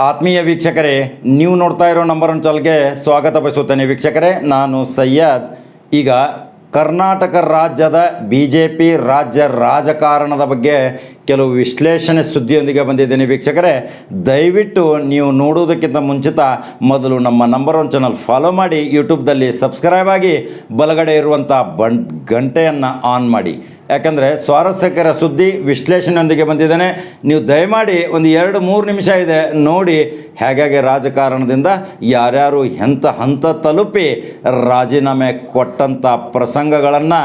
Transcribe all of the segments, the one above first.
ಆತ್ಮೀಯ ವೀಕ್ಷಕರೇ, ನೀವು ನೋಡ್ತಾ ಇರೋ ನಂಬರ್ ಒನ್ ಚಾಲ್ಗೆ ಸ್ವಾಗತ ಬಯಸುತ್ತೇನೆ ವೀಕ್ಷಕರೇ. ನಾನು ಸಯ್ಯದ್ ಈಗ ಕರ್ನಾಟಕ ರಾಜ್ಯದ ಬಿ ಜೆ ಪಿ ರಾಜ್ಯ ರಾಜಕಾರಣದ ಬಗ್ಗೆ ಕೆಲವು ವಿಶ್ಲೇಷಣೆ ಸುದ್ದಿಯೊಂದಿಗೆ ಬಂದಿದ್ದೇನೆ ವೀಕ್ಷಕರೇ. ದಯವಿಟ್ಟು ನೀವು ನೋಡುವುದಕ್ಕಿಂತ ಮುಂಚಿತ ಮೊದಲು ನಮ್ಮ ನಂಬರ್ ಒನ್ ಚಾನಲ್ ಫಾಲೋ ಮಾಡಿ ಯೂಟ್ಯೂಬ್ದಲ್ಲಿ ಸಬ್ಸ್ಕ್ರೈಬ್ ಆಗಿ, ಬಲಗಡೆ ಇರುವಂಥ ಬಂ ಗಂಟೆಯನ್ನು ಆನ್ ಮಾಡಿ. ಯಾಕಂದರೆ ಸ್ವಾರಸ್ಯಕರ ಸುದ್ದಿ ವಿಶ್ಲೇಷಣೆಯೊಂದಿಗೆ ಬಂದಿದ್ದೇನೆ. ನೀವು ದಯಮಾಡಿ ಒಂದು ಎರಡು ಮೂರು ನಿಮಿಷ ಇದೆ ನೋಡಿ ಹೇಗಾಗಿ ರಾಜಕಾರಣದಿಂದ ಯಾರ್ಯಾರು ಎಂಥ ಹಂತ ತಲುಪಿ ರಾಜೀನಾಮೆ ಕೊಟ್ಟಂಥ ಪ್ರಸಂಗಗಳನ್ನು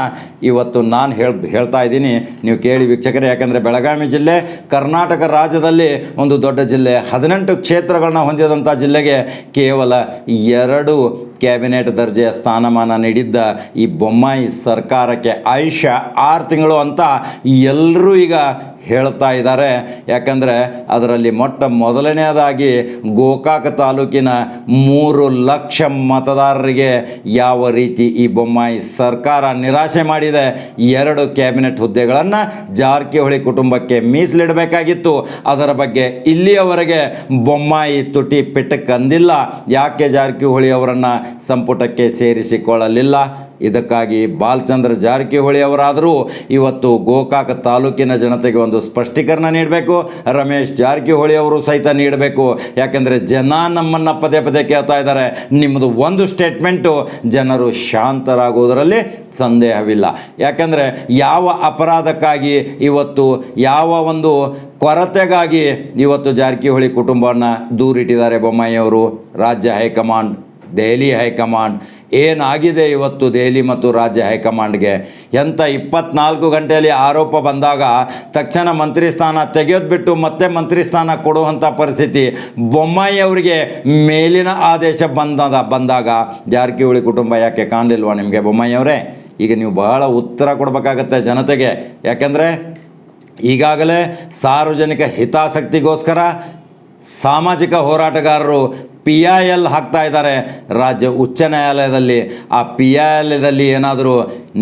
ಇವತ್ತು ನಾನು ಹೇಳ್ ಹೇಳ್ತಾ ಇದ್ದೀನಿ. ನೀವು ಕೇಳಿ ವೀಕ್ಷಕರೇ, ಯಾಕಂದರೆ ಬೆಳಗಾವಿ ಜಿಲ್ಲೆ ಕರ್ನಾಟಕ ರಾಜ್ಯದಲ್ಲಿ ಒಂದು ದೊಡ್ಡ ಜಿಲ್ಲೆ. ಹದಿನೆಂಟು ಕ್ಷೇತ್ರಗಳನ್ನ ಹೊಂದಿದಂಥ ಜಿಲ್ಲೆಗೆ ಕೇವಲ ಎರಡು ಕ್ಯಾಬಿನೆಟ್ ದರ್ಜೆಯ ಸ್ಥಾನಮಾನ ನೀಡಿದ್ದ ಈ ಬೊಮ್ಮಾಯಿ ಸರ್ಕಾರಕ್ಕೆ ಆಯುಷ್ಯ ಆರು ತಿಂಗಳು ಅಂತ ಎಲ್ಲರೂ ಈಗ ಹೇಳ್ತಾ ಇದ್ದಾರೆ. ಯಾಕಂದರೆ ಅದರಲ್ಲಿ ಮೊಟ್ಟ ಮೊದಲನೆಯದಾಗಿ ಗೋಕಾಕ ತಾಲೂಕಿನ ಮೂರು ಲಕ್ಷ ಮತದಾರರಿಗೆ ಯಾವ ರೀತಿ ಈ ಬೊಮ್ಮಾಯಿ ಸರ್ಕಾರ ನಿರಾಶೆ ಮಾಡಿದೆ, ಎರಡು ಕ್ಯಾಬಿನೆಟ್ ಹುದ್ದೆಗಳನ್ನು ಜಾರಕಿಹೊಳಿ ಕುಟುಂಬಕ್ಕೆ ಮೀಸಲಿಡಬೇಕಾಗಿತ್ತು. ಅದರ ಬಗ್ಗೆ ಇಲ್ಲಿಯವರೆಗೆ ಬೊಮ್ಮಾಯಿ ತುಟಿ ಪಿಟ್ಟಕ್ಕಂದಿಲ್ಲ ಯಾಕೆ ಜಾರಕಿಹೊಳಿ ಅವರನ್ನು ಸಂಪುಟಕ್ಕೆ ಸೇರಿಸಿಕೊಳ್ಳಲಿಲ್ಲ? ಇದಕ್ಕಾಗಿ ಬಾಲಚಂದ್ರ ಜಾರಕಿಹೊಳಿ ಅವರಾದರೂ ಇವತ್ತು ಗೋಕಾಕ ತಾಲೂಕಿನ ಜನತೆಗೆ ಒಂದು ಸ್ಪಷ್ಟೀಕರಣ ನೀಡಬೇಕು. ರಮೇಶ್ ಜಾರಕಿಹೊಳಿ ಅವರು ಸಹಿತ ನೀಡಬೇಕು. ಯಾಕೆಂದರೆ ಜನ ನಮ್ಮನ್ನು ಪದೇ ಪದೇ ಕೇಳ್ತಾ ಇದ್ದಾರೆ. ನಿಮ್ಮದು ಒಂದು ಸ್ಟೇಟ್ಮೆಂಟು, ಜನರು ಶಾಂತರಾಗುವುದರಲ್ಲಿ ಸಂದೇಹವಿಲ್ಲ. ಯಾಕೆಂದರೆ ಯಾವ ಅಪರಾಧಕ್ಕಾಗಿ ಇವತ್ತು, ಯಾವ ಒಂದು ಕೊರತೆಗಾಗಿ ಇವತ್ತು ಜಾರಕಿಹೊಳಿ ಕುಟುಂಬವನ್ನು ದೂರಿಟ್ಟಿದ್ದಾರೆ ಬೊಮ್ಮಾಯಿಯವರು? ರಾಜ್ಯ ಹೈಕಮಾಂಡ್, ದೆಹಲಿ ಹೈಕಮಾಂಡ್. ಏನಾಗಿದೆ ಇವತ್ತು ದೆಹಲಿ ಮತ್ತು ರಾಜ್ಯ ಹೈಕಮಾಂಡ್ಗೆ? ಎಂಥ ಇಪ್ಪತ್ನಾಲ್ಕು ಗಂಟೆಯಲ್ಲಿ ಆರೋಪ ಬಂದಾಗ ತಕ್ಷಣ ಮಂತ್ರಿ ಸ್ಥಾನ ತೆಗೆಯೋದು ಬಿಟ್ಟು ಮತ್ತೆ ಮಂತ್ರಿ ಸ್ಥಾನ ಕೊಡುವಂಥ ಪರಿಸ್ಥಿತಿ. ಬೊಮ್ಮಾಯಿ ಅವರಿಗೆ ಮೇಲಿನ ಆದೇಶ ಬಂದದ, ಬಂದಾಗ ಜಾರಕಿಹೊಳಿ ಕುಟುಂಬ ಯಾಕೆ ಕಾಣಲಿಲ್ವಾ ನಿಮಗೆ ಬೊಮ್ಮಾಯಿ ಅವರೇ? ಈಗ ನೀವು ಬಹಳ ಉತ್ತರ ಕೊಡಬೇಕಾಗತ್ತೆ ಜನತೆಗೆ. ಯಾಕೆಂದರೆ ಈಗಾಗಲೇ ಸಾರ್ವಜನಿಕ ಹಿತಾಸಕ್ತಿಗೋಸ್ಕರ ಸಾಮಾಜಿಕ ಹೋರಾಟಗಾರರು ಪಿ ಐ ಎಲ್ ಹಾಕ್ತಾ ಇದ್ದಾರೆ. ರಾಜ್ಯ ಉಚ್ಚ ನ್ಯಾಯಾಲಯದಲ್ಲಿ ಆ ಪಿ ಐ ಎಲ್ದಲ್ಲಿ ಏನಾದರೂ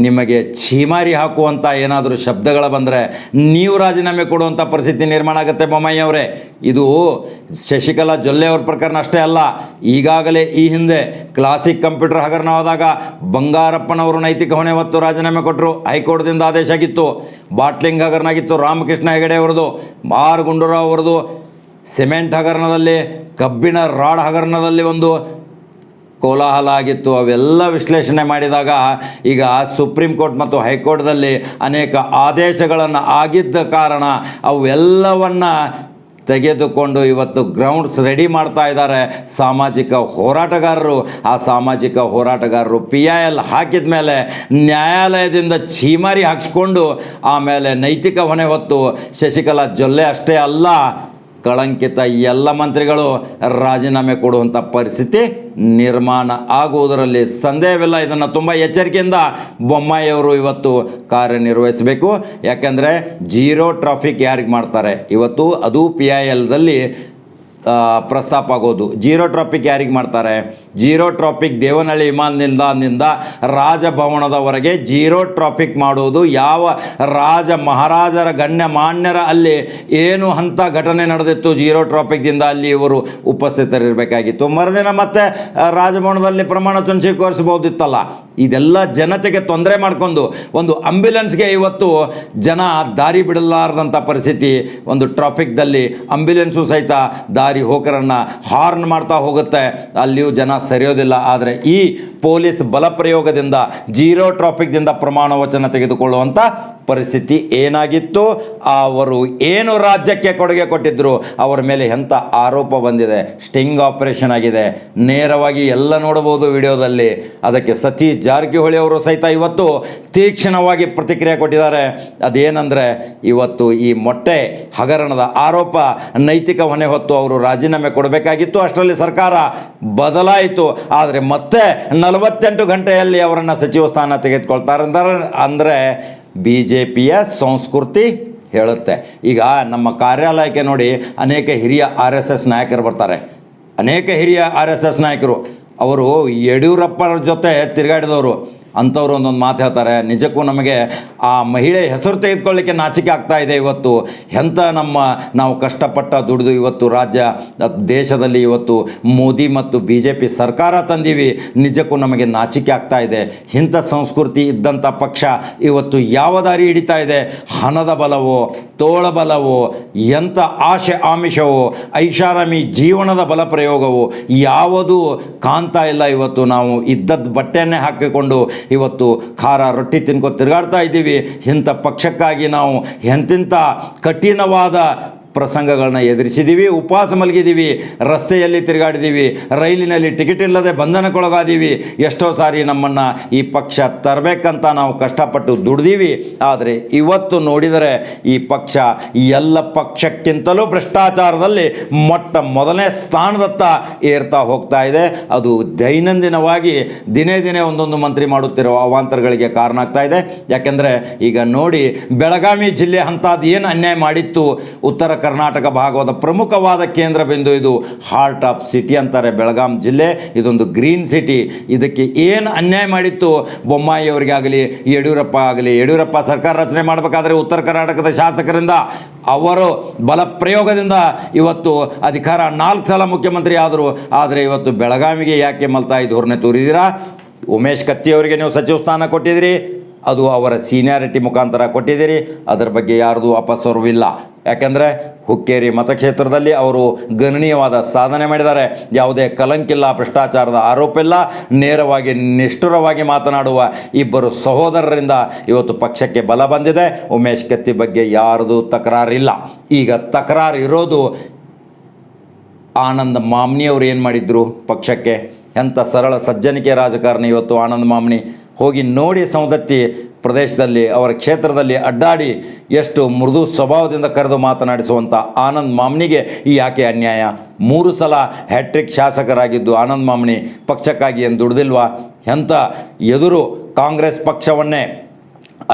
ನಿಮಗೆ ಛೀಮಾರಿ ಹಾಕುವಂಥ ಏನಾದರೂ ಶಬ್ದಗಳು ಬಂದರೆ ನೀವು ರಾಜೀನಾಮೆ ಕೊಡುವಂಥ ಪರಿಸ್ಥಿತಿ ನಿರ್ಮಾಣ ಆಗುತ್ತೆ ಬೊಮ್ಮಯ್ಯ ಅವರೇ. ಇದು ಶಶಿಕಲಾ ಜೊಲ್ಲೆ ಅವ್ರ ಪ್ರಕರಣ ಅಷ್ಟೇ ಅಲ್ಲ, ಈಗಾಗಲೇ ಈ ಹಿಂದೆ ಕ್ಲಾಸಿಕ್ ಕಂಪ್ಯೂಟರ್ ಹಗರಣವಾದಾಗ ಬಂಗಾರಪ್ಪನವರು ನೈತಿಕ ಹೊಣೆ ಹೊತ್ತು ರಾಜೀನಾಮೆ ಕೊಟ್ಟರು ಹೈಕೋರ್ಟ್ದಿಂದ ಆದೇಶ ಆಗಿತ್ತು. ಬಾಟ್ಲಿಂಗ್ ಹಗರಣ ಆಗಿತ್ತು, ರಾಮಕೃಷ್ಣ ಹೆಗಡೆ ಅವ್ರದ್ದು, ಆರ್ ಗುಂಡೂರಾವ್ ಅವರದು ಸಿಮೆಂಟ್ ಹಗರಣದಲ್ಲಿ, ಕಬ್ಬಿಣ ರಾಡ್ ಹಗರಣದಲ್ಲಿ ಒಂದು ಕೋಲಾಹಲ ಆಗಿತ್ತು. ಅವೆಲ್ಲ ವಿಶ್ಲೇಷಣೆ ಮಾಡಿದಾಗ ಈಗ ಸುಪ್ರೀಂ ಕೋರ್ಟ್ ಮತ್ತು ಹೈಕೋರ್ಟ್ದಲ್ಲಿ ಅನೇಕ ಆದೇಶಗಳನ್ನು ಆಗಿದ್ದ ಕಾರಣ ಅವೆಲ್ಲವನ್ನು ತೆಗೆದುಕೊಂಡು ಇವತ್ತು ಗ್ರೌಂಡ್ಸ್ ರೆಡಿ ಮಾಡ್ತಾ ಇದ್ದಾರೆ. ಸಾಮಾಜಿಕ ಹೋರಾಟಗಾರರು, ಆ ಸಾಮಾಜಿಕ ಹೋರಾಟಗಾರರು ಪಿ ಐ ಎಲ್ ಹಾಕಿದ ಮೇಲೆ ನ್ಯಾಯಾಲಯದಿಂದ ಛೀಮಾರಿ ಹಾಕ್ಸ್ಕೊಂಡು ಆಮೇಲೆ ನೈತಿಕ ಹೊಣೆ ಹೊತ್ತು ಶಶಿಕಲಾ ಜೊಲ್ಲೆ ಅಷ್ಟೇ ಅಲ್ಲ ಕಳಂಕಿತ ಎಲ್ಲ ಮಂತ್ರಿಗಳು ರಾಜೀನಾಮೆ ಕೊಡುವಂಥ ಪರಿಸ್ಥಿತಿ ನಿರ್ಮಾಣ ಆಗುವುದರಲ್ಲಿ ಸಂದೇಹವಿಲ್ಲ. ಇದನ್ನು ತುಂಬ ಎಚ್ಚರಿಕೆಯಿಂದ ಬೊಮ್ಮಾಯಿಯವರು ಇವತ್ತು ಕಾರ್ಯನಿರ್ವಹಿಸಬೇಕು. ಯಾಕೆಂದರೆ ಜೀರೋ ಟ್ರಾಫಿಕ್ ಯಾರಿಗೆ ಮಾಡ್ತಾರೆ? ಇವತ್ತು ಅದು ಪಿ ಐ ಎಲ್ದಲ್ಲಿ ಪ್ರಸ್ತಾಪ ಆಗೋದು. ಜೀರೋ ಟ್ರಾಫಿಕ್ ಯಾರಿಗೆ ಮಾಡ್ತಾರೆ? ಜೀರೋ ಟ್ರಾಫಿಕ್ ದೇವನಹಳ್ಳಿ ವಿಮಾನ ನಿಲ್ದಾಣದಿಂದ ರಾಜಭವನದವರೆಗೆ ಜೀರೋ ಟ್ರಾಫಿಕ್ ಮಾಡುವುದು ಯಾವ ರಾಜ ಮಹಾರಾಜರ ಗಣ್ಯ ಮಾನ್ಯರ ಅಲ್ಲಿ ಏನು ಹಂತ ಘಟನೆ ನಡೆದಿತ್ತು ಜೀರೋ ಟ್ರಾಫಿಕ್ದಿಂದ ಅಲ್ಲಿ ಇವರು ಉಪಸ್ಥಿತರಿರಬೇಕಾಗಿತ್ತು. ಮರುದಿನ ಮತ್ತೆ ರಾಜಭವನದಲ್ಲಿ ಪ್ರಮಾಣ ವಚನ ಸ್ವೀಕರಿಸಬಹುದಿತ್ತಲ್ಲ ಇದೆಲ್ಲ ಜನತೆಗೆ ತೊಂದರೆ ಮಾಡಿಕೊಂಡು ಒಂದು ಆಂಬ್ಯುಲೆನ್ಸ್ಗೆ ಇವತ್ತು ಜನ ದಾರಿ ಬಿಡಲಾರದಂಥ ಪರಿಸ್ಥಿತಿ ಒಂದು ಟ್ರಾಫಿಕ್ದಲ್ಲಿ ಆಂಬ್ಯುಲೆನ್ಸು ಸಹಿತ ದಾರಿ ಹೋಕರನ್ನು ಹಾರ್ನ್ ಮಾಡ್ತಾ ಹೋಗುತ್ತೆ. ಅಲ್ಲಿಯೂ ಜನ ಸರಿಯೋದಿಲ್ಲ. ಆದರೆ ಈ ಪೊಲೀಸ್ ಬಲಪ್ರಯೋಗದಿಂದ, ಜೀರೋ ಟ್ರಾಫಿಕ್ದಿಂದ ಪ್ರಮಾಣ ವಚನ ತೆಗೆದುಕೊಳ್ಳುವಂಥ ಪರಿಸ್ಥಿತಿ ಏನಾಗಿತ್ತು? ಅವರು ಏನು ರಾಜ್ಯಕ್ಕೆ ಕೊಡುಗೆ ಕೊಟ್ಟಿದ್ದರು ಅವರ ಮೇಲೆ ಎಂಥ ಆರೋಪ ಬಂದಿದೆ? ಸ್ಟಿಂಗ್ ಆಪರೇಷನ್ ಆಗಿದೆ. ನೇರವಾಗಿ ಎಲ್ಲ ನೋಡಬಹುದು ವಿಡಿಯೋದಲ್ಲಿ. ಅದಕ್ಕೆ ಸತೀಶ್ ಜಾರಕಿಹೊಳಿ ಅವರು ಸಹಿತ ಇವತ್ತು ತೀಕ್ಷ್ಣವಾಗಿ ಪ್ರತಿಕ್ರಿಯೆ ಕೊಟ್ಟಿದ್ದಾರೆ. ಅದೇನೆಂದರೆ, ಇವತ್ತು ಈ ಮೊಟ್ಟೆ ಹಗರಣದ ಆರೋಪ ನೈತಿಕ ಹೊಣೆ ಹೊತ್ತು ಅವರು ರಾಜೀನಾಮೆ ಕೊಡಬೇಕಾಗಿತ್ತು. ಅಷ್ಟರಲ್ಲಿ ಸರ್ಕಾರ ಬದಲಾಯಿತು. ಆದರೆ ಮತ್ತೆ ನಲವತ್ತೆಂಟು ಗಂಟೆಯಲ್ಲಿ ಅವರನ್ನು ಸಚಿವ ಸ್ಥಾನ ತೆಗೆದುಕೊಳ್ತಾರೆ ಅಂದರೆ ಬಿ ಜೆ ಪಿಯ ಸಂಸ್ಕೃತಿ ಹೇಳುತ್ತೆ. ಈಗ ನಮ್ಮ ಕಾರ್ಯಾಲಯಕ್ಕೆ ನೋಡಿ ಅನೇಕ ಹಿರಿಯ ಆರ್ ಎಸ್ ಎಸ್ ನಾಯಕರು ಬರ್ತಾರೆ. ಅನೇಕ ಹಿರಿಯ ಆರ್ ಎಸ್ ಎಸ್ ನಾಯಕರು. ಅವರು ಯಡಿಯೂರಪ್ಪರ ಜೊತೆ ತಿರುಗಾಡಿದವರು. ಅಂಥವ್ರು ಒಂದೊಂದು ಮಾತು ಹೇಳ್ತಾರೆ. ನಿಜಕ್ಕೂ ನಮಗೆ ಆ ಮಹಿಳೆ ಹೆಸರು ತೆಗೆದುಕೊಳ್ಳಿಕ್ಕೆ ನಾಚಿಕೆ ಆಗ್ತಾ ಇದೆ ಇವತ್ತು. ಎಂಥ ನಮ್ಮ ನಾವು ಕಷ್ಟಪಟ್ಟ ದುಡಿದು ಇವತ್ತು ರಾಜ್ಯ, ದೇಶದಲ್ಲಿ ಇವತ್ತು ಮೋದಿ ಮತ್ತು ಬಿ ಜೆ ಪಿ ಸರ್ಕಾರ ತಂದೀವಿ, ನಿಜಕ್ಕೂ ನಮಗೆ ನಾಚಿಕೆ ಆಗ್ತಾ ಇದೆ. ಇಂಥ ಸಂಸ್ಕೃತಿ ಇದ್ದಂಥ ಪಕ್ಷ ಇವತ್ತು ಯಾವ ದಾರಿ ಹಿಡಿತಾ ಇದೆ? ಹಣದ ಬಲವೋ, ತೋಳ ಬಲವೋ, ಎಂಥ ಆಶೆ ಆಮಿಷವೋ, ಐಷಾರಾಮಿ ಜೀವನದ ಬಲ ಪ್ರಯೋಗವೋ, ಯಾವುದೂ ಕಾಣ್ತಾ ಇಲ್ಲ ಇವತ್ತು ನಾವು ಇದ್ದದ್ದು ಬಟ್ಟೆಯನ್ನೇ ಹಾಕಿಕೊಂಡು ಇವತ್ತು ಖಾರ ರೊಟ್ಟಿ ತಿನ್ಕೊ ತಿರುಗಾಡ್ತಾ ಇದ್ದೀವಿ. ಇಂಥ ಪಕ್ಷಕ್ಕಾಗಿ ನಾವು ಎಂತಿಂಥ ಕಠಿಣವಾದ ಪ್ರಸಂಗಗಳನ್ನ ಎದುರಿಸಿದ್ದೀವಿ ಉಪವಾಸ ಮಲಗಿದ್ದೀವಿ ರಸ್ತೆಯಲ್ಲಿ ತಿರುಗಾಡಿದ್ದೀವಿ ರೈಲಿನಲ್ಲಿ ಟಿಕೆಟ್ ಇಲ್ಲದೆ ಬಂಧನಕ್ಕೊಳಗಾದೀವಿ, ಎಷ್ಟೋ ಸಾರಿ ನಮ್ಮನ್ನು ಈ ಪಕ್ಷ ತರಬೇಕಂತ ನಾವು ಕಷ್ಟಪಟ್ಟು ದುಡ್ದೀವಿ. ಆದರೆ ಇವತ್ತು ನೋಡಿದರೆ ಈ ಪಕ್ಷ ಎಲ್ಲ ಪಕ್ಷಕ್ಕಿಂತಲೂ ಭ್ರಷ್ಟಾಚಾರದಲ್ಲಿ ಮೊಟ್ಟ ಮೊದಲನೇ ಸ್ಥಾನದತ್ತ ಏರ್ತಾ ಹೋಗ್ತಾ ಇದೆ. ಅದು ದೈನಂದಿನವಾಗಿ ದಿನೇ ದಿನೇ ಒಂದೊಂದು ಮಂತ್ರಿ ಮಾಡುತ್ತಿರುವ ಅವಾಂತರಗಳಿಗೆ ಕಾರಣ ಆಗ್ತಾ ಇದೆ. ಯಾಕೆಂದರೆ ಈಗ ನೋಡಿ, ಬೆಳಗಾವಿ ಜಿಲ್ಲೆ ಅಂಥದ್ದು ಏನು ಅನ್ಯಾಯ ಮಾಡಿತ್ತು? ಉತ್ತರ ಕರ್ನಾಟಕ ಭಾಗವಾದ ಪ್ರಮುಖವಾದ ಕೇಂದ್ರ ಬಿಂದು ಇದು ಹಾರ್ಟ್ ಆಫ್ ಸಿಟಿ ಅಂತಾರೆ ಬೆಳಗಾಂ ಜಿಲ್ಲೆ. ಇದೊಂದು ಗ್ರೀನ್ ಸಿಟಿ ಇದಕ್ಕೆ ಏನು ಅನ್ಯಾಯ ಮಾಡಿತ್ತು? ಬೊಮ್ಮಾಯಿ ಅವರಿಗಾಗಲಿ ಯಡಿಯೂರಪ್ಪ ಆಗಲಿ, ಯಡಿಯೂರಪ್ಪ ಸರ್ಕಾರ ರಚನೆ ಮಾಡಬೇಕಾದ್ರೆ ಉತ್ತರ ಕರ್ನಾಟಕದ ಶಾಸಕರಿಂದ, ಅವರು ಬಲ ಪ್ರಯೋಗದಿಂದ ಇವತ್ತು ಅಧಿಕಾರ ನಾಲ್ಕು ಸಲ ಮುಖ್ಯಮಂತ್ರಿ ಆದರು. ಆದರೆ ಇವತ್ತು ಬೆಳಗಾವಿಗೆ ಯಾಕೆ ಮಲ್ತಾಯಿ ಧೋರಣೆ ತೋರಿದ್ದೀರಾ ಉಮೇಶ್ ಕತ್ತಿ ಅವರಿಗೆ ನೀವು ಸಚಿವ ಸ್ಥಾನ ಕೊಟ್ಟಿದ್ದೀರಿ. ಅದು ಅವರ ಸೀನಿಯಾರಿಟಿ ಮುಖಾಂತರ ಕೊಟ್ಟಿದ್ದೀರಿ. ಅದರ ಬಗ್ಗೆ ಯಾರ್ದು ಅಪಸ್ವರವಿಲ್ಲ ಯಾಕೆಂದರೆ ಹುಕ್ಕೇರಿ ಮತಕ್ಷೇತ್ರದಲ್ಲಿ ಅವರು ಗಣನೀಯವಾದ ಸಾಧನೆ ಮಾಡಿದ್ದಾರೆ. ಯಾವುದೇ ಕಲಂಕಿಲ್ಲ, ಭ್ರಷ್ಟಾಚಾರದ ಆರೋಪ ಇಲ್ಲ ನೇರವಾಗಿ, ನಿಷ್ಠುರವಾಗಿ ಮಾತನಾಡುವ ಇಬ್ಬರು ಸಹೋದರರಿಂದ ಇವತ್ತು ಪಕ್ಷಕ್ಕೆ ಬಲ ಬಂದಿದೆ. ಉಮೇಶ್ ಕತ್ತಿ ಬಗ್ಗೆ ಯಾರದು ತಕರಾರಿಲ್ಲ. ಈಗ ತಕರಾರು ಇರೋದು ಆನಂದ್ ಮಾಮ್ನಿಯವರು ಏನು ಮಾಡಿದ್ರು ಪಕ್ಷಕ್ಕೆ? ಎಂಥ ಸರಳ ಸಜ್ಜನಿಕೆ ರಾಜಕಾರಣಿ ಇವತ್ತು ಆನಂದ್ ಮಾಮ್ನಿ. ಹೋಗಿ ನೋಡಿ ಸೌದತ್ತಿ ಪ್ರದೇಶದಲ್ಲಿ, ಅವರ ಕ್ಷೇತ್ರದಲ್ಲಿ ಅಡ್ಡಾಡಿ ಎಷ್ಟು ಮೃದು ಸ್ವಭಾವದಿಂದ ಕರೆದು ಮಾತನಾಡಿಸುವಂಥ ಆನಂದ್ ಮಾಮ್ನಿಗೆ ಈ ಯಾಕೆ ಅನ್ಯಾಯ? ಮೂರು ಸಲ ಹ್ಯಾಟ್ರಿಕ್ ಶಾಸಕರಾಗಿದ್ದು ಆನಂದ್ ಮಾಮ್ನಿ ಪಕ್ಷಕ್ಕಾಗಿ ಏನು ದುಡ್ದಿಲ್ವಾ? ಎಂಥ ಎದುರು ಕಾಂಗ್ರೆಸ್ ಪಕ್ಷವನ್ನೇ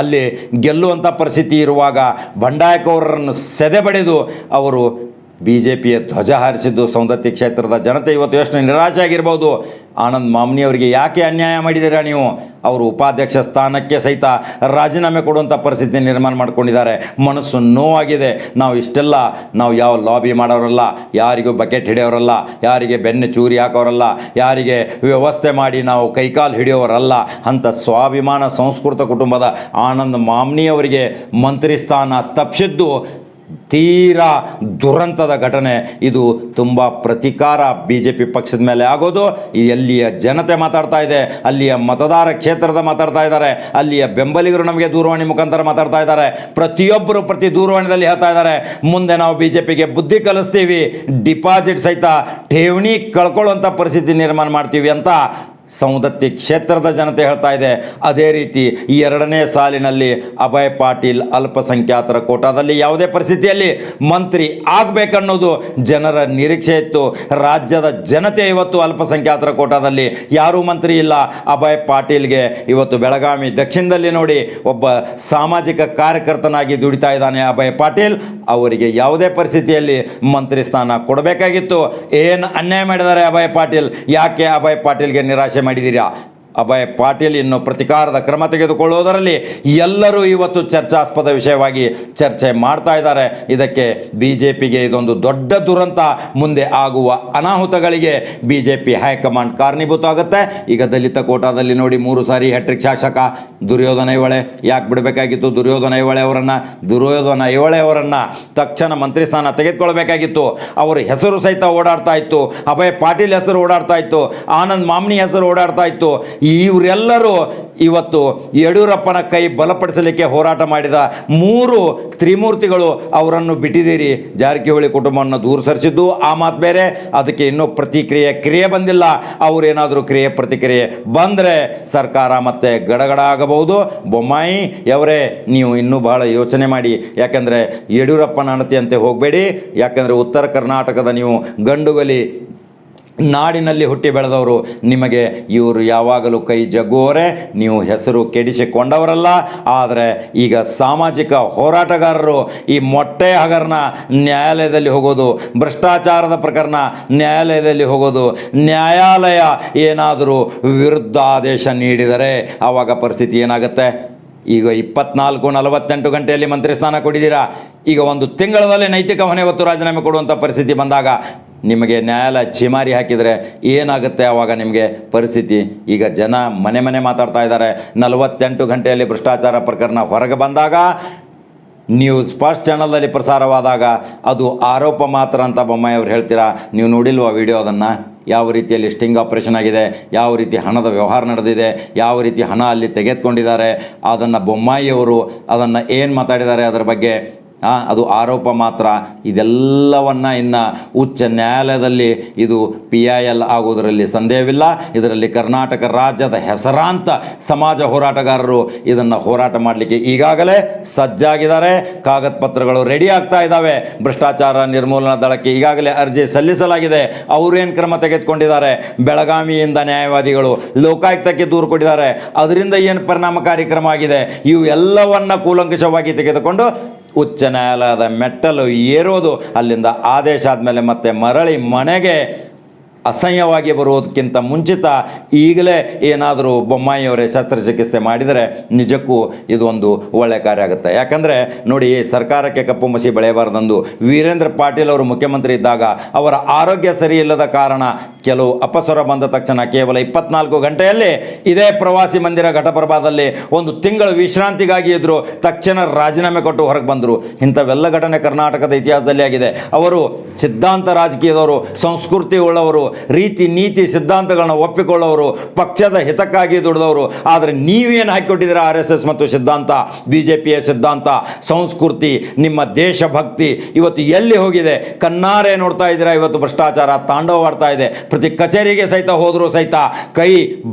ಅಲ್ಲಿ ಗೆಲ್ಲುವಂಥ ಪರಿಸ್ಥಿತಿ ಇರುವಾಗ ಬಂಡಾಯಕವರನ್ನು ಸೆದೆಬಡಿದು ಅವರು ಬಿ ಜೆ ಪಿಯ ಧ್ವಜ ಹಾರಿಸಿದ್ದು ಸೌಂದತ್ತಿ ಕ್ಷೇತ್ರದ ಜನತೆ ಇವತ್ತು ಎಷ್ಟು ನಿರಾಶೆ ಆಗಿರ್ಬೋದು ಆನಂದ್ ಮಾಮ್ನಿ ಅವರಿಗೆ ಯಾಕೆ ಅನ್ಯಾಯ ಮಾಡಿದ್ದೀರಾ ನೀವು? ಅವರು ಉಪಾಧ್ಯಕ್ಷ ಸ್ಥಾನಕ್ಕೆ ಸಹಿತ ರಾಜೀನಾಮೆ ಕೊಡುವಂಥ ಪರಿಸ್ಥಿತಿ ನಿರ್ಮಾಣ ಮಾಡ್ಕೊಂಡಿದ್ದಾರೆ. ಮನಸ್ಸು ನೋವಾಗಿದೆ. ನಾವು ಇಷ್ಟೆಲ್ಲ, ನಾವು ಯಾವ ಲಾಬಿ ಮಾಡೋರಲ್ಲ, ಯಾರಿಗೂ ಬಕೆಟ್ ಹಿಡಿಯೋರಲ್ಲ, ಯಾರಿಗೆ ಬೆನ್ನು ಚೂರಿ ಹಾಕೋರಲ್ಲ, ಯಾರಿಗೆ ವ್ಯವಸ್ಥೆ ಮಾಡಿ ನಾವು ಕೈಕಾಲು ಹಿಡಿಯೋರಲ್ಲ ಅಂಥ ಸ್ವಾಭಿಮಾನ ಸಂಸ್ಕೃತ ಕುಟುಂಬದ ಆನಂದ್ ಮಾಮ್ನಿ ಅವರಿಗೆ ಮಂತ್ರಿ ಸ್ಥಾನ ತಪ್ಪಿಸಿದ್ದು ತೀರಾ ದುರಂತದ ಘಟನೆ. ಇದು ತುಂಬ ಪ್ರತಿಕಾರ ಬಿ ಜೆ ಪಿ ಪಕ್ಷದ ಮೇಲೆ ಆಗೋದು. ಎಲ್ಲಿಯ ಜನತೆ ಮಾತಾಡ್ತಾ ಇದೆ. ಅಲ್ಲಿಯ ಮತದಾರ ಕ್ಷೇತ್ರದ ಮಾತಾಡ್ತಾ ಇದ್ದಾರೆ. ಅಲ್ಲಿಯ ಬೆಂಬಲಿಗರು ನಮಗೆ ದೂರವಾಣಿ ಮುಖಾಂತರ ಮಾತಾಡ್ತಾ ಇದ್ದಾರೆ. ಪ್ರತಿಯೊಬ್ಬರು ಪ್ರತಿ ದೂರವಾಣಿಯಲ್ಲಿ ಹೇಳ್ತಾ ಇದ್ದಾರೆ. ಮುಂದೆ ನಾವು ಬಿ ಜೆ ಪಿಗೆ ಬುದ್ಧಿ ಕಲಿಸ್ತೀವಿ. ಡಿಪಾಸಿಟ್ ಸಹಿತ ಠೇವಣಿ ಕಳ್ಕೊಳ್ಳುವಂಥ ಪರಿಸ್ಥಿತಿ ನಿರ್ಮಾಣ ಮಾಡ್ತೀವಿ ಅಂತ ಸೌದತ್ತಿ ಕ್ಷೇತ್ರದ ಜನತೆ ಹೇಳ್ತಾ ಇದೆ. ಅದೇ ರೀತಿ ಈ ಎರಡನೇ ಸಾಲಿನಲ್ಲಿ ಅಭಯ್ ಪಾಟೀಲ್ ಅಲ್ಪಸಂಖ್ಯಾತರ ಕೋಟಾದಲ್ಲಿ ಯಾವುದೇ ಪರಿಸ್ಥಿತಿಯಲ್ಲಿ ಮಂತ್ರಿ ಆಗಬೇಕನ್ನೋದು ಜನರ ನಿರೀಕ್ಷೆ ಇತ್ತು. ರಾಜ್ಯದ ಜನತೆ ಇವತ್ತು ಅಲ್ಪಸಂಖ್ಯಾತರ ಕೋಟಾದಲ್ಲಿ, ಯಾರೂ ಮಂತ್ರಿ ಇಲ್ಲ. ಅಭಯ್ ಪಾಟೀಲ್ಗೆ ಇವತ್ತು ಬೆಳಗಾವಿ ದಕ್ಷಿಣದಲ್ಲಿ ನೋಡಿ ಒಬ್ಬ ಸಾಮಾಜಿಕ ಕಾರ್ಯಕರ್ತನಾಗಿ ದುಡಿತಾ ಇದ್ದಾನೆ ಅಭಯ್ ಪಾಟೀಲ್. ಅವರಿಗೆ ಯಾವುದೇ ಪರಿಸ್ಥಿತಿಯಲ್ಲಿ ಮಂತ್ರಿ ಸ್ಥಾನ ಕೊಡಬೇಕಾಗಿತ್ತು. ಏನು ಅನ್ಯಾಯ ಮಾಡಿದ್ದಾರೆ ಅಭಯ್ ಪಾಟೀಲ್? ಯಾಕೆ ಅಭಯ್ ಪಾಟೀಲ್ಗೆ ನಿರಾಶೆ ಮಾಡಿದ್ದೀರಾ ಅಭಯ್ ಪಾಟೀಲ್ ಇನ್ನು ಪ್ರತಿಕಾರದ ಕ್ರಮ ತೆಗೆದುಕೊಳ್ಳುವುದರಲ್ಲಿ ಎಲ್ಲರೂ ಇವತ್ತು ಚರ್ಚಾಸ್ಪದ ವಿಷಯವಾಗಿ ಚರ್ಚೆ ಮಾಡ್ತಾ ಇದ್ದಾರೆ. ಇದಕ್ಕೆ ಬಿ ಜೆ ಪಿಗೆ ಇದೊಂದು ದೊಡ್ಡ ದುರಂತ. ಮುಂದೆ ಆಗುವ ಅನಾಹುತಗಳಿಗೆ B J P high command ಕಾರಣೀಭೂತ ಆಗುತ್ತೆ ಈಗ ದಲಿತ ಕೋಟಾದಲ್ಲಿ ನೋಡಿ ಮೂರು ಸಾರಿ ಹೆಟ್ರಿಕ್ ಶಾಸಕ ದುರ್ಯೋಧನ ಐಹೊಳೆ ಯಾಕೆ ಬಿಡಬೇಕಾಗಿತ್ತು? ದುರ್ಯೋಧನ ಐಹೊಳೆ ಅವರನ್ನು. ದುರ್ಯೋಧನ ಐಹೊಳೆ ಅವರನ್ನು ತಕ್ಷಣ ಮಂತ್ರಿ ಸ್ಥಾನ ತೆಗೆದುಕೊಳ್ಬೇಕಾಗಿತ್ತು ಅವರ ಹೆಸರು ಸಹಿತ ಓಡಾಡ್ತಾ ಇತ್ತು. ಅಭಯ್ ಪಾಟೀಲ್ ಹೆಸರು ಓಡಾಡ್ತಾ ಇತ್ತು. ಆನಂದ್ ಮಾಮ್ನಿ ಹೆಸರು ಓಡಾಡ್ತಾ ಇತ್ತು. ಇವರೆಲ್ಲರೂ ಇವತ್ತು ಯಡಿಯೂರಪ್ಪನ ಕೈ ಬಲಪಡಿಸಲಿಕ್ಕೆ ಹೋರಾಟ ಮಾಡಿದ ಮೂರು ತ್ರಿಮೂರ್ತಿಗಳು ಅವರನ್ನು ಬಿಟ್ಟಿದ್ದೀರಿ. ಜಾರಕಿಹೊಳಿ ಕುಟುಂಬವನ್ನು ದೂರ ಸರಿಸಿದ್ದು ಆ ಮಾತು ಬೇರೆ. ಅದಕ್ಕೆ ಇನ್ನೂ ಪ್ರತಿಕ್ರಿಯೆ ಕ್ರಿಯೆ ಬಂದಿಲ್ಲ. ಅವರೇನಾದರೂ ಕ್ರಿಯೆ ಪ್ರತಿಕ್ರಿಯೆ ಬಂದರೆ ಸರ್ಕಾರ ಮತ್ತೆ ಗಡಗಡ ಆಗಬಹುದು. ಬೊಮ್ಮಾಯಿ ಅವರೇ, ನೀವು ಇನ್ನೂ ಬಹಳ ಯೋಚನೆ ಮಾಡಿ. ಯಾಕೆಂದರೆ ಯಡಿಯೂರಪ್ಪನ ಅಣತಿಯಂತೆ ಹೋಗಬೇಡಿ. ಯಾಕೆಂದರೆ ಉತ್ತರ ಕರ್ನಾಟಕದ ನೀವು ಗಂಡುಗಲಿ ನಾಡಿನಲ್ಲಿ ಹುಟ್ಟಿ ಬೆಳೆದವರು ನಿಮಗೆ ಇವರು ಯಾವಾಗಲೂ ಕೈ ಜಗ್ಗುವವರೇ. ನೀವು ಹೆಸರು ಕೆಡಿಸಿಕೊಂಡವರಲ್ಲ. ಆದರೆ ಈಗ ಸಾಮಾಜಿಕ ಹೋರಾಟಗಾರರು ಈ ಮೊಟ್ಟೆ ಹಗರಣ ನ್ಯಾಯಾಲಯದಲ್ಲಿ ಹೋಗೋದು, ಭ್ರಷ್ಟಾಚಾರದ ಪ್ರಕರಣ ನ್ಯಾಯಾಲಯದಲ್ಲಿ ಹೋಗೋದು, ನ್ಯಾಯಾಲಯ ಏನಾದರೂ ವಿರುದ್ಧ ಆದೇಶ ನೀಡಿದರೆ ಆವಾಗ ಪರಿಸ್ಥಿತಿ ಏನಾಗುತ್ತೆ? ಈಗ ಇಪ್ಪತ್ನಾಲ್ಕು ನಲವತ್ತೆಂಟು ಗಂಟೆಯಲ್ಲಿ ಮಂತ್ರಿ ಸ್ಥಾನ ಕೊಡಿದ್ದೀರಾ ಈಗ ಒಂದು ತಿಂಗಳಲ್ಲಿ ನೈತಿಕ ಹೊಣೆ ಹೊತ್ತು ರಾಜೀನಾಮೆ ಕೊಡುವಂಥ ಪರಿಸ್ಥಿತಿ ಬಂದಾಗ ನಿಮಗೆ ನ್ಯಾಯಾಲಯ ಛೀಮಾರಿ ಹಾಕಿದರೆ ಏನಾಗುತ್ತೆ ಆವಾಗ ನಿಮಗೆ ಪರಿಸ್ಥಿತಿ? ಈಗ ಜನ ಮನೆ ಮನೆ ಮಾತಾಡ್ತಾ ಇದ್ದಾರೆ. ನಲವತ್ತೆಂಟು ಗಂಟೆಯಲ್ಲಿ ಭ್ರಷ್ಟಾಚಾರ ಪ್ರಕರಣ ಹೊರಗೆ ಬಂದಾಗ ನ್ಯೂಸ್ ಫಸ್ಟ್ ಚಾನಲಲ್ಲಿ ಪ್ರಸಾರವಾದಾಗ ಅದು ಆರೋಪ ಮಾತ್ರ ಅಂತ ಬೊಮ್ಮಾಯಿ ಅವ್ರು ಹೇಳ್ತೀರಾ? ನೀವು ನೋಡಿಲ್ವ ವಿಡಿಯೋ ಅದನ್ನು? ಯಾವ ರೀತಿಯಲ್ಲಿ ಸ್ಟಿಂಗ್ ಆಪರೇಷನ್ ಆಗಿದೆ? ಯಾವ ರೀತಿ ಹಣದ ವ್ಯವಹಾರ ನಡೆದಿದೆ? ಯಾವ ರೀತಿ ಹಣ ಅಲ್ಲಿ ತೆಗೆದುಕೊಂಡಿದ್ದಾರೆ? ಅದನ್ನು ಬೊಮ್ಮಾಯಿಯವರು ಅದನ್ನು ಏನು ಮಾತಾಡಿದ್ದಾರೆ ಅದರ ಬಗ್ಗೆ ಅದು ಆರೋಪ ಮಾತ್ರ. ಇದೆಲ್ಲವನ್ನು ಇನ್ನು ಉಚ್ಚ ನ್ಯಾಯಾಲಯದಲ್ಲಿ ಇದು ಪಿ ಐ ಎಲ್ ಆಗೋದರಲ್ಲಿ ಸಂದೇಹವಿಲ್ಲ. ಇದರಲ್ಲಿ ಕರ್ನಾಟಕ ರಾಜ್ಯದ ಹೆಸರಾಂತ ಸಮಾಜ ಹೋರಾಟಗಾರರು ಇದನ್ನು ಹೋರಾಟ ಮಾಡಲಿಕ್ಕೆ ಈಗಾಗಲೇ ಸಜ್ಜಾಗಿದ್ದಾರೆ. ಕಾಗದ ಪತ್ರಗಳು ರೆಡಿ ಆಗ್ತಾ ಇದ್ದಾವೆ. ಭ್ರಷ್ಟಾಚಾರ ನಿರ್ಮೂಲನಾ ದಳಕ್ಕೆ ಈಗಾಗಲೇ ಅರ್ಜಿ ಸಲ್ಲಿಸಲಾಗಿದೆ. ಅವರೇನು ಕ್ರಮ ತೆಗೆದುಕೊಂಡಿದ್ದಾರೆ? ಬೆಳಗಾವಿಯಿಂದ ನ್ಯಾಯವಾದಿಗಳು ಲೋಕಾಯುಕ್ತಕ್ಕೆ ದೂರು ಕೊಟ್ಟಿದ್ದಾರೆ. ಅದರಿಂದ ಏನು ಪರಿಣಾಮಕಾರಿ ಕ್ರಮ ಆಗಿದೆ? ಇವು ಎಲ್ಲವನ್ನು ಕೂಲಂಕಷವಾಗಿ ತೆಗೆದುಕೊಂಡು ಉಚ್ಚ ನ್ಯಾಯಾಲಯದ ಮೆಟ್ಟಲು ಏರೋದು, ಅಲ್ಲಿಂದ ಆದೇಶ ಆದಮೇಲೆ ಮತ್ತೆ ಮರಳಿ ಮನೆಗೆ ಅಸಹ್ಯವಾಗಿ ಬರುವುದಕ್ಕಿಂತ ಮುಂಚಿತ ಈಗಲೇ ಏನಾದರೂ ಬೊಮ್ಮಾಯಿಯವರೇ ಶಸ್ತ್ರಚಿಕಿತ್ಸೆ ಮಾಡಿದರೆ ನಿಜಕ್ಕೂ ಇದೊಂದು ಒಳ್ಳೆಯ ಕಾರ್ಯ ಆಗುತ್ತೆ. ಯಾಕಂದರೆ ನೋಡಿ ಸರ್ಕಾರಕ್ಕೆ ಕಪ್ಪು ಮಸಿ ಬೆಳೆಯಬಾರ್ದಂದು ವೀರೇಂದ್ರ ಪಾಟೀಲ್ ಅವರು ಮುಖ್ಯಮಂತ್ರಿ ಇದ್ದಾಗ ಅವರ ಆರೋಗ್ಯ ಸರಿ ಕಾರಣ ಕೆಲವು ಅಪಸ್ವರ ಬಂದ ತಕ್ಷಣ ಕೇವಲ ಇಪ್ಪತ್ನಾಲ್ಕು ಗಂಟೆಯಲ್ಲಿ ಇದೇ ಪ್ರವಾಸಿ ಮಂದಿರ ಘಟಪ್ರಭಾದಲ್ಲಿ ಒಂದು ತಿಂಗಳು ವಿಶ್ರಾಂತಿಗಾಗಿ ಇದ್ದರು ತಕ್ಷಣ ರಾಜೀನಾಮೆ ಕೊಟ್ಟು ಹೊರಗೆ ಬಂದರು. ಇಂಥವೆಲ್ಲ ಘಟನೆ ಕರ್ನಾಟಕದ ಇತಿಹಾಸದಲ್ಲಿ ಆಗಿದೆ. ಅವರು ಸಿದ್ಧಾಂತ ರಾಜಕೀಯದವರು ಸಂಸ್ಕೃತಿ ಉಳ್ಳವರು ರೀತಿ, ನೀತಿ, ಸಿದ್ಧಾಂತಗಳನ್ನು ಒಪ್ಪಿಕೊಳ್ಳೋರು ಪಕ್ಷದ ಹಿತಕ್ಕಾಗಿ ದುಡಿದವರು. ಆದರೆ ನೀವೇನು ಹಾಕಿಕೊಟ್ಟಿದ್ದೀರಾ ಆರ್ ಎಸ್ ಎಸ್ ಮತ್ತು ಸಿದ್ಧಾಂತ? ಬಿ ಜೆ ಪಿಯ ಸಿದ್ಧಾಂತ, ಸಂಸ್ಕೃತಿ, ನಿಮ್ಮ ದೇಶಭಕ್ತಿ ಇವತ್ತು ಎಲ್ಲಿ ಹೋಗಿದೆ? ಕಣ್ಣಾರೆ ನೋಡ್ತಾ ಇದ್ದೀರಾ? ಇವತ್ತು ಭ್ರಷ್ಟಾಚಾರ ತಾಂಡವವಾಡ್ತಾ ಇದೆ. ಪ್ರತಿ ಕಚೇರಿಗೆ ಸಹಿತ ಹೋದರೂ ಸಹಿತ ಕೈ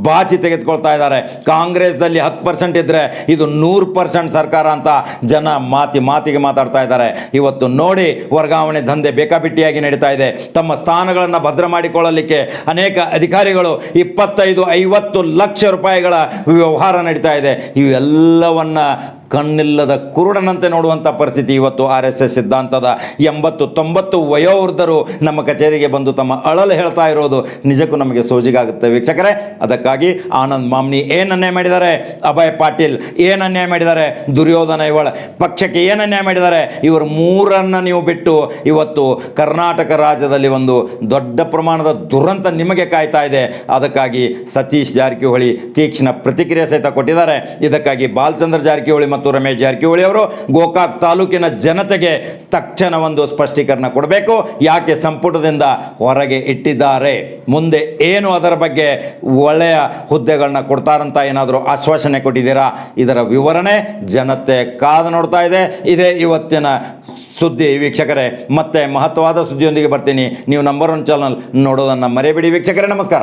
ಬಾಚಿ ತೆಗೆದುಕೊಳ್ತಾ ಇದ್ದಾರೆ. ಕಾಂಗ್ರೆಸ್ದಲ್ಲಿ ಹತ್ತು ಪರ್ಸೆಂಟ್ ಇದ್ದರೆ ಇದು ನೂರು ಪರ್ಸೆಂಟ್ ಸರ್ಕಾರ ಅಂತ ಜನ ಮಾತಿ ಮಾತಿಗೆ ಮಾತಾಡ್ತಾ ಇದ್ದಾರೆ. ಇವತ್ತು ನೋಡಿ ವರ್ಗಾವಣೆ ದಂಧೆ ಬೇಕಾಬಿಟ್ಟಿಯಾಗಿ ನಡೀತಾ ಇದೆ. ತಮ್ಮ ಸ್ಥಾನಗಳನ್ನು ಭದ್ರ ಮಾಡಿಕೊಳ್ಳಲಿಕ್ಕೆ ಅನೇಕ ಅಧಿಕಾರಿಗಳು ಇಪ್ಪತ್ತೈದು ಐವತ್ತು ಲಕ್ಷ ರೂಪಾಯಿಗಳ ವ್ಯವಹಾರ ನಡೀತಾ ಇದೆ. ಇವೆಲ್ಲವನ್ನ ಕಣ್ಣಿಲ್ಲದ ಕುರುಡನಂತೆ ನೋಡುವಂಥ ಪರಿಸ್ಥಿತಿ ಇವತ್ತು ಆರ್ ಎಸ್ ಎಸ್ ಸಿದ್ಧಾಂತದ ಎಂಬತ್ತು ತೊಂಬತ್ತು ವಯೋವೃದ್ಧರು ನಮ್ಮ ಕಚೇರಿಗೆ ಬಂದು ತಮ್ಮ ಅಳಲು ಹೇಳ್ತಾ ಇರೋದು ನಿಜಕ್ಕೂ ನಮಗೆ ಸೋಜಿಗಾಗುತ್ತೆ. ವೀಕ್ಷಕರೇ, ಅದಕ್ಕಾಗಿ ಆನಂದ್ ಮಾಮ್ನಿ ಏನು ಅನ್ಯಾಯ ಮಾಡಿದ್ದಾರೆ? ಅಭಯ್ ಪಾಟೀಲ್ ಏನು ಅನ್ಯಾಯ ಮಾಡಿದ್ದಾರೆ? ದುರ್ಯೋಧನ ಇವಳ ಪಕ್ಷಕ್ಕೆ ಏನು ಅನ್ಯಾಯ ಮಾಡಿದ್ದಾರೆ? ಇವರು ಮೂರನ್ನು ನೀವು ಬಿಟ್ಟು ಇವತ್ತು ಕರ್ನಾಟಕ ರಾಜ್ಯದಲ್ಲಿ ಒಂದು ದೊಡ್ಡ ಪ್ರಮಾಣದ ದುರಂತ ನಿಮಗೆ ಕಾಯ್ತಾ ಇದೆ. ಅದಕ್ಕಾಗಿ ಸತೀಶ್ ಜಾರಕಿಹೊಳಿ ತೀಕ್ಷ್ಣ ಪ್ರತಿಕ್ರಿಯೆ ಸಹಿತ ಕೊಟ್ಟಿದ್ದಾರೆ. ಇದಕ್ಕಾಗಿ ಬಾಲಚಂದ್ರ ಜಾರಕಿಹೊಳಿ ಮತ್ತು ರಮೇಶ್ ಜಾರಕಿಹೊಳಿ ಅವರು, ಗೋಕಾಕ್ ತಾಲೂಕಿನ ಜನತೆಗೆ ತಕ್ಷಣ ಒಂದು ಸ್ಪಷ್ಟೀಕರಣ ಕೊಡಬೇಕು. ಯಾಕೆ ಸಂಪುಟದಿಂದ ಹೊರಗೆ ಇಟ್ಟಿದ್ದಾರೆ? ಮುಂದೆ ಏನು ಅದರ ಬಗ್ಗೆ ಒಳ್ಳೆಯ ಹುದ್ದೆಗಳನ್ನ ಕೊಡ್ತಾರಂತ ಏನಾದರೂ ಆಶ್ವಾಸನೆ ಕೊಟ್ಟಿದ್ದೀರಾ? ಇದರ ವಿವರಣೆ ಜನತೆ ಕಾದು ನೋಡ್ತಾ ಇದೆ. ಇದೇ ಇವತ್ತಿನ ಸುದ್ದಿ. ವೀಕ್ಷಕರೇ, ಮತ್ತೆ ಮಹತ್ವವಾದ ಸುದ್ದಿಯೊಂದಿಗೆ ಬರ್ತೀನಿ. ನೀವು ನಂಬರ್ ಒನ್ ಚಾನಲ್ ನೋಡೋದನ್ನು ಮರೆಯಬೇಡಿ. ವೀಕ್ಷಕರೇ, ನಮಸ್ಕಾರ.